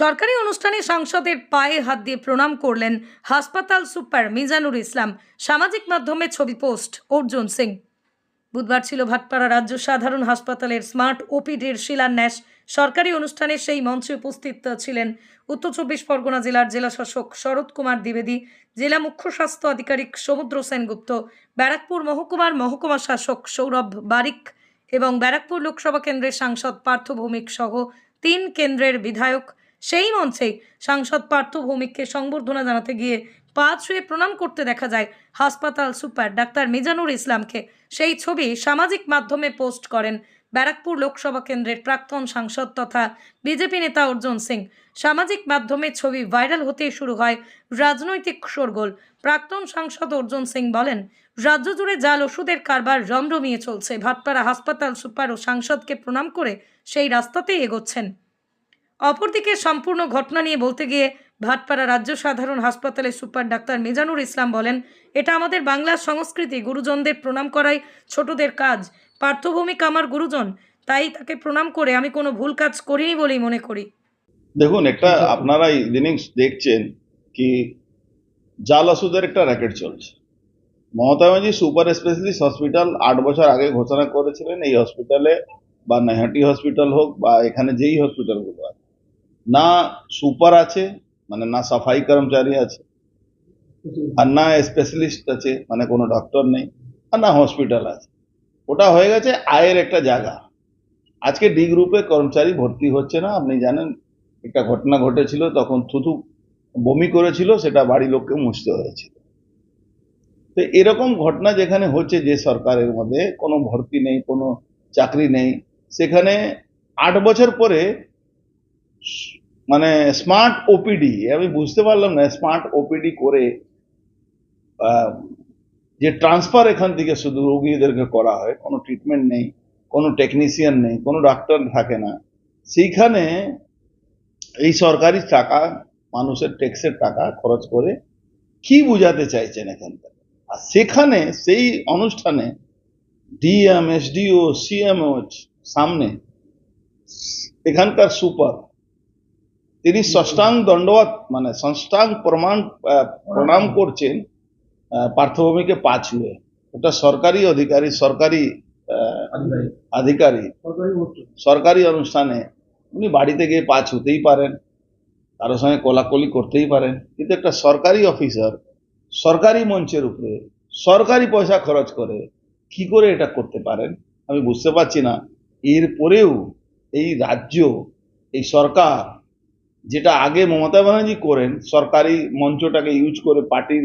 সরকারি অনুষ্ঠানে সাংসদের পায়ে হাত দিয়ে প্রণাম করলেন হাসপাতাল সুপার মিজানুর ইসলাম। সামাজিক মাধ্যমে ছবি পোস্ট, অর্জুন সিং। বুধবার ছিল ভাটপাড়া রাজ্য সাধারণ হাসপাতালের স্মার্ট ওপিডির শিলান্যাস। সরকারি অনুষ্ঠানে সেই মঞ্চে উপস্থিত ছিলেন উত্তর চব্বিশ পরগনা জেলার জেলাশাসক শরৎ কুমার দ্বিবেদী, জেলা মুখ্য স্বাস্থ্য আধিকারিক সমুদ্র সেনগুপ্ত, ব্যারাকপুর মহকুমার মহকুমা শাসক সৌরভ বারিক এবং ব্যারাকপুর লোকসভা কেন্দ্রের সাংসদ পার্থ ভৌমিক সহ তিন কেন্দ্রের বিধায়ক সেই মঞ্চেই সাংসদ পার্থ ভৌমিককে সংবর্ধনা জানাতে গিয়ে পা ছুঁয়ে প্রণাম করতে দেখা যায় হাসপাতাল সুপার ডাক্তার মিজানুর ইসলামকে। সেই ছবি সামাজিক মাধ্যমে পোস্ট করেন ব্যারাকপুর লোকসভা কেন্দ্রের প্রাক্তন সাংসদ তথা বিজেপি নেতা অর্জুন সিং। সামাজিক মাধ্যমে ছবি ভাইরাল হতে শুরু হয় রাজনৈতিক শোরগোল। প্রাক্তন সাংসদ অর্জুন সিং বলেন, রাজ্য জুড়ে জাল ওষুধের কারবার রমরমিয়ে চলছে। ভাটপাড়া হাসপাতাল সুপার ও সাংসদকে প্রণাম করে সেই রাস্তাতেই এগোচ্ছেন। অপরদিকে সম্পূর্ণ ঘটনা নিয়ে বলতে গিয়ে ভাটপাড়া রাজ্য সাধারণ হাসপাতালের সুপার ডাক্তার মিজানুর ইসলাম বলেন, এটা আমাদের বাংলার সংস্কৃতি, গুরুজনদের প্রণাম করাই ছোটদের কাজ। পার্থভূমিক আমার গুরুজন, তাই তাকে প্রণাম করে আমি কোনো ভুল কাজ করিনি বলেই মনে করি। দেখুন, একটা আপনারা ইদানিং দেখছেন কি জাল ওষুধের একটা র্যাকেট চলছে। Mamata Banerjee super specialist hospital আট বছর আগে ঘোষণা করেছিলেন, এই হসপিটালে বা নৈহাটি হসপিটাল হোক বা এখানে যেই হসপিটালগুলো আছে না সুপার আছে মানে না সাফাই কর্মচারী আছে, আর না স্পেশালিস্ট আছে মানে কোনো ডক্টর নেই, আর না হসপিটাল আছে। ওটা হয়ে গেছে আয়ের একটা জায়গা। আজকে ডি গ্রুপে কর্মচারী ভর্তি হচ্ছে না, আপনি জানেন, একটা ঘটনা ঘটেছিল, তখন থুতু বমি করেছিল, সেটা বাড়ি লোককে মুছতে হয়েছিল। তো এরকম ঘটনা যেখানে হচ্ছে যে সরকারের মধ্যে, কোনো ভর্তি নেই, কোনো চাকরি নেই, সেখানে আট বছর পরে মানে স্মার্ট ওপিডি আমি বুঝতে পারলাম না স্মার্ট ওপিডি করে যে ট্রান্সফার এখান থেকে শুধু রোগীদেরকে করা হয়, কোনো ট্রিটমেন্ট নেই, কোনো টেকনিশিয়ান নেই, কোনো ডাক্তার থাকে না। সেইখানে এই সরকারি টাকা, মানুষের ট্যাক্সের টাকা খরচ করে কি বুঝাতে চাইছেন এখানকার আর সেখানে সেই অনুষ্ঠানে ডিএম এসডিও সিএমও সামনে এখানকার সুপার তিনি ষষ্ঠাং দণ্ডবত মানে ষষ্ঠাং প্রমাণ প্রণাম করছেন আহ, পার্থভূমিকে পা ছুঁয়ে ওটা সরকারি অধিকারী সরকারি আধিকারিক। সরকারি অনুষ্ঠানে উনি বাড়িতে গিয়ে পা ছুতেই পারেন কারোর সঙ্গে কোলাকুলি করতেই পারেন। কিন্তু একটা সরকারি অফিসার সরকারি মঞ্চের উপরে সরকারি পয়সা খরচ করে কি করে এটা করতে পারেন আমি বুঝতে পারছি না। এরপরেও এই রাজ্য এই সরকার যেটা আগে মমতা ব্যানার্জি করেন, সরকারি মঞ্চটাকে ইউজ করে পার্টির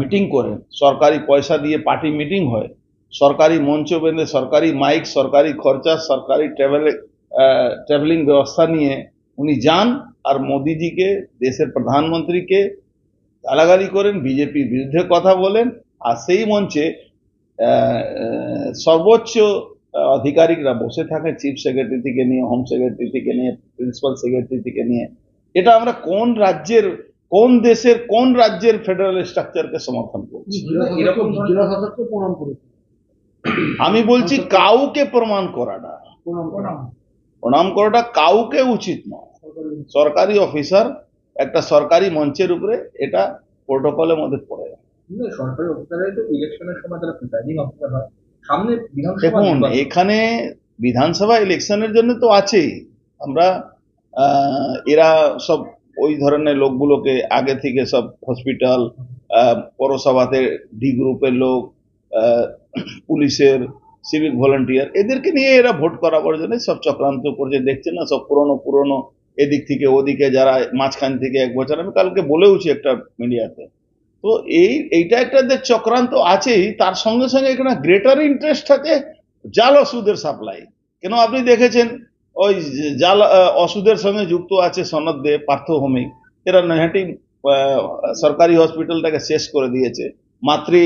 মিটিং করেন, সরকারি পয়সা দিয়ে পার্টি মিটিং হয়, সরকারি মঞ্চ বেঁধে, সরকারি মাইক সরকারি খরচা, সরকারি ট্রাভেল ট্রাভেলিং ব্যবস্থা নিয়ে উনি যান আর মোদিজিকে, দেশের প্রধানমন্ত্রীকে গালাগালি করেন, বিজেপির বিরুদ্ধে কথা বলেন, আর সেই মঞ্চে সর্বোচ্চ আধিকারিকরা বসে থাকে চিফ সেক্রেটারি থেকে নিয়ে হোম সেক্রেটারি থেকে নিয়ে প্রিন্সিপাল সেক্রেটারি থেকে নিয়ে। এটা আমরা কোন রাজ্যের কোন দেশের কোন রাজ্যের ফেডারেল স্ট্রাকচারকে সমর্থন করছি? আমি বলছি কাউকে প্রমাণ করাটা। প্রণাম করাটা কাউকে উচিত নয়। সরকারি অফিসার একটা সরকারি মঞ্চের উপরে এটা প্রোটোকলের মধ্যে পড়ে সরকারি অফিসারে তো ইলেকশনের সময় তারা প্রিসাইডিং অফিসার হয়। সামনে দেখুন এখানে বিধানসভা ইলেকশনের জন্য তো আছেই। আমরা এরা সব ওই ধরনের লোকগুলোকে আগে থেকে সব হসপিটাল পৌরসভাতে ডি গ্রুপের লোক পুলিশের সিভিক ভলেন্টিয়ার এদেরকে নিয়ে এরা ভোট করাবার জন্য সব চক্রান্ত করছে। দেখছেন না সব পুরনো পুরনো এদিক থেকে ওদিকে যারা মাঝখান থেকে এক বছর আমি কালকে বলেওছি একটা মিডিয়াতে তো এই, এইটা একটা যে চক্রান্ত আছেই, তার সঙ্গে সঙ্গে এখানে গ্রেটার ইন্টারেস্ট থাকে জাল ওষুধের সাপ্লাই কেন আপনি দেখেছেন, ওই জাল ওষুধের সঙ্গে যুক্ত আছে সনদ দে, পার্থ পার্থভূমিক এরা নৈহাটি সরকারি হসপিটালটাকে শেষ করে দিয়েছে। মাতৃ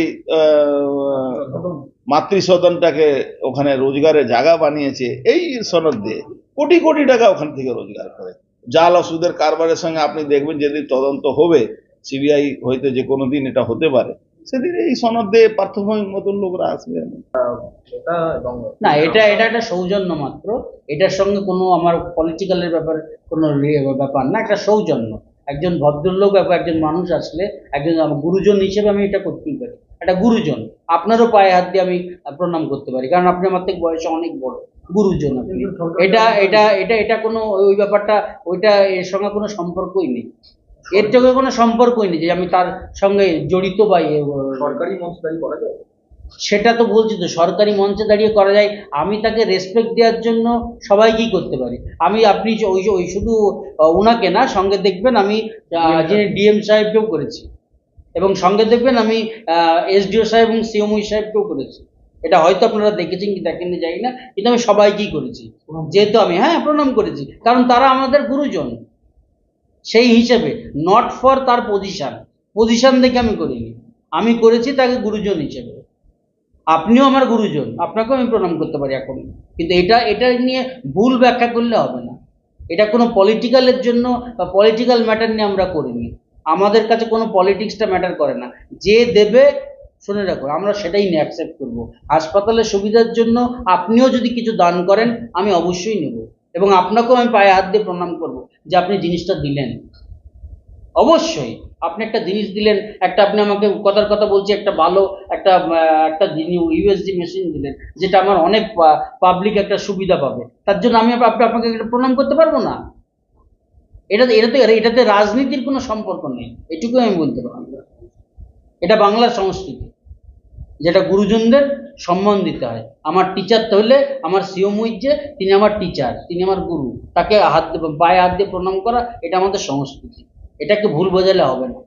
মাতৃ সদনটাকে ওখানে রোজগারের জায়গা বানিয়েছে। এই সনদ দিয়ে কোটি কোটি টাকা ওখান থেকে রোজগার করে। জাল ওষুধের কারবারের সঙ্গে আপনি দেখবেন, যেদিন তদন্ত হবে সিবিআই হয়তো যে কোনো দিন এটা হতে পারে। সেদিন এই সনদ দিয়ে পার্থভূমির মতন লোকরা আসবে। না এটা এটা একটা সৌজন্য মাত্র। এটার সঙ্গে কোনো আমার পলিটিক্যালের ব্যাপার কোনো ব্যাপার না একটা সৌজন্য। একজন ভদ্রলোক বা একজন মানুষ আসলে একজন গুরুজন হিসেবে আমি এটা করতেই পারি। একটা গুরুজন আপনারও পায়ে হাত দিয়ে আমি প্রণাম করতে পারি কারণ আপনি আমার থেকে বয়সে অনেক বড় গুরুজন আপনি। এটা এটা এটা এটা কোনো ওই ব্যাপারটা ওইটা এর সঙ্গে কোনো সম্পর্কই নেই। এর থেকে কোনো সম্পর্কই নেই যে আমি তার সঙ্গে জড়িত বা সরকারি মঞ্চদারি করা যায়? সেটা তো বলছি তো সরকারি মঞ্চে দাঁড়িয়ে করা যায়। আমি তাকে রেসপেক্ট দেওয়ার জন্য সবাইকেই করতে পারি। আমি আপনি ওই ওই শুধু ওনাকে না সঙ্গে দেখবেন আমি যিনি ডিএম সাহেবকেও করেছি। এবং সঙ্গে দেখবেন আমি এসডিও সাহেব এবং সিএমই সাহেবকেও করেছি। এটা হয়তো আপনারা দেখেছেন কি দেখেননি জানি না। কিন্তু আমি সবাইকেই করেছি। যেহেতু আমি হ্যাঁ প্রণাম করেছি। কারণ তারা আমাদের গুরুজন। সেই হিসেবে নট ফর তার পজিশন পজিশন দেখে আমি করিনি। আমি করেছি তাকে গুরুজন হিসেবে। আপনিও আমার গুরুজন, আপনাকেও আমি প্রণাম করতে পারি এখন। কিন্তু এটা এটা নিয়ে ভুল ব্যাখ্যা করলে হবে না। এটা কোনো পলিটিক্যালের জন্য বা পলিটিক্যাল ম্যাটার নিয়ে আমরা করিনি। আমাদের কাছে কোনো পলিটিক্সটা ম্যাটার করে না। যে দেবে, শুনে রাখো, আমরা সেটাই নিয়ে অ্যাকসেপ্ট করব। হাসপাতালের সুবিধার জন্য আপনিও যদি কিছু দান করেন, আমি অবশ্যই নেব। এবং আপনাকেও আমি পায়ে হাত দিয়ে প্রণাম করব যে আপনি জিনিসটা দিলেন। অবশ্যই আপনি একটা জিনিস দিলেন, একটা আপনি আমাকে কথার কথা বলছি, একটা ভালো, একটা একটা ইউএসজি মেশিন দিলেন, যেটা আমার অনেক পাবলিক একটা সুবিধা পাবে। তার জন্য আমি আপ- আপনাকে একটা প্রণাম করতে পারব না? এটা এটা তো এটাতে রাজনীতির কোনো সম্পর্ক নেই। এটুকু আমি বলতে পারব। এটা বাংলার সংস্কৃতি। যেটা গুরুজনদের সম্মান দিতে হয়। আমার টিচার তাহলে আমার সিওমুই যে তিনি আমার টিচার তিনি আমার গুরু। তাকে হাত পায়ে হাত দিয়ে প্রণাম করা, এটা আমাদের সংস্কৃতি। এটাকে ভুল বোঝালে হবে না।